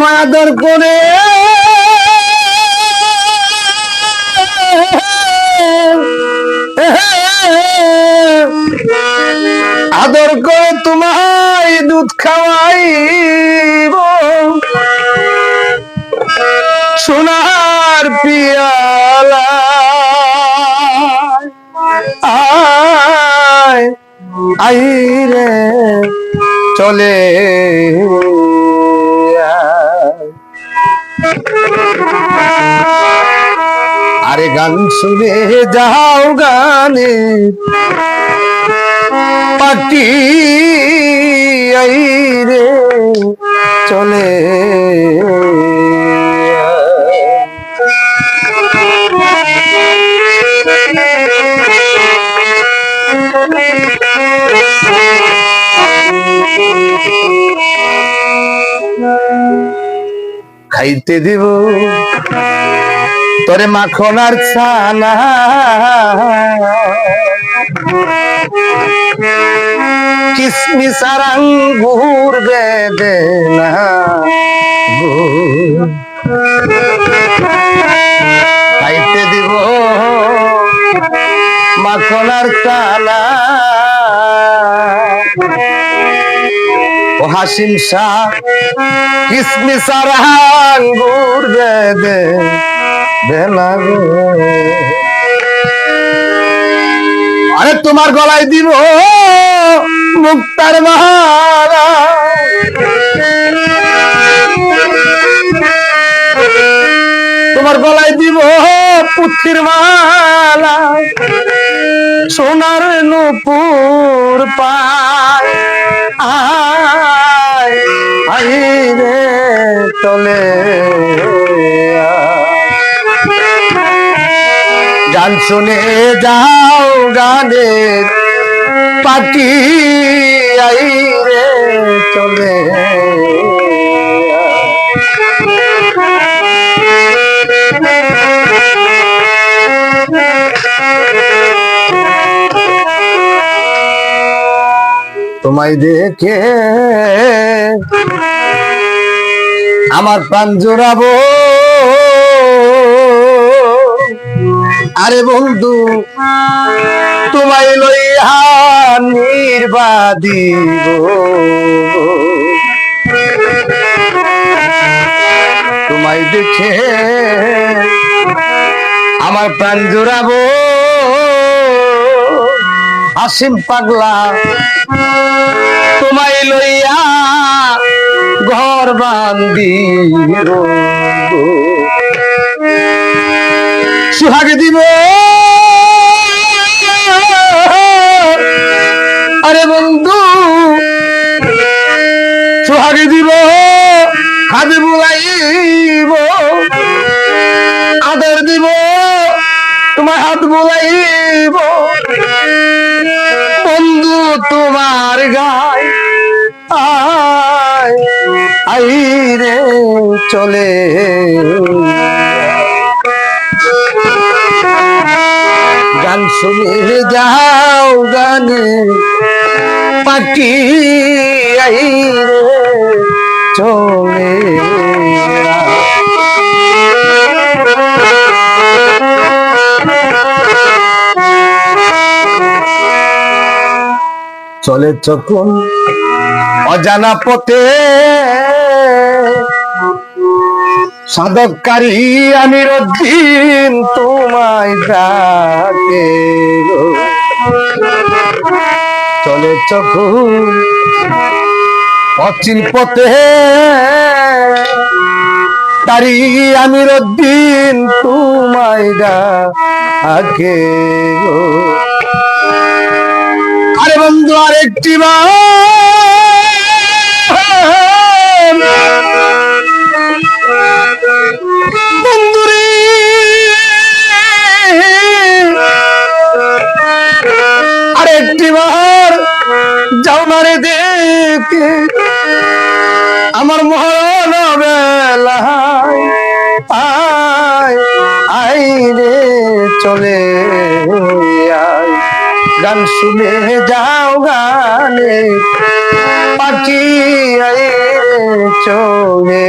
তোমায় আদর করে। আদর করে তোমায় দুধ খাওয়াইব। সোনার পিয়ালা। আই রে চলে। আরে গান শুনে যাও গানে। পাটি রে চলে। খাইতে দিব। তোরে মাখন আর ছানা। কিসমিস আর আঙ্গুর বেদে না। খাইতে দিব মাখন আর ছানা। হাসিম শাহ কিসমিস আর আঙ্গুর বেদে বেলা আরে তোমার গলায় দিব মুক্তার মালা। তোমার গলায় দিব পুথির মালা। সোনার নুপুর পায় আই রে চলে গান শুনে যাও গানের আই রে চলে তোমায় দেখে আমার প্রাণ জোড়াবো। আরে বন্ধু তোমায় লইয়া নির্বাদিব। তোমায় দেখে আমার প্রাণ জোড়াবো। আসিম পাগলা। তোমায় লইয়া ঘর বান্দি সুহাগে দিব। আরে বন্ধু সুহাগে দিব। হাতে বুলাইব তোমার হাত বুলাইব। বন্ধু তোমার আয়, আই রে চলে। গান শুনে যাও গানে, পাখি, আই রে চলে। চলে চকুন অজানা পথে সাধককারী আমির দিন তোমায় ডাকে। চলে চকুন অচিন পথে তারি আমির দিন তোমায় ডাকে গো বন্ধু আরেকটি বন্ধুরে। আরেকটি বার যাও না রে দেখে। আমার মরণ গান শুনে যাও গানে পাখি চলে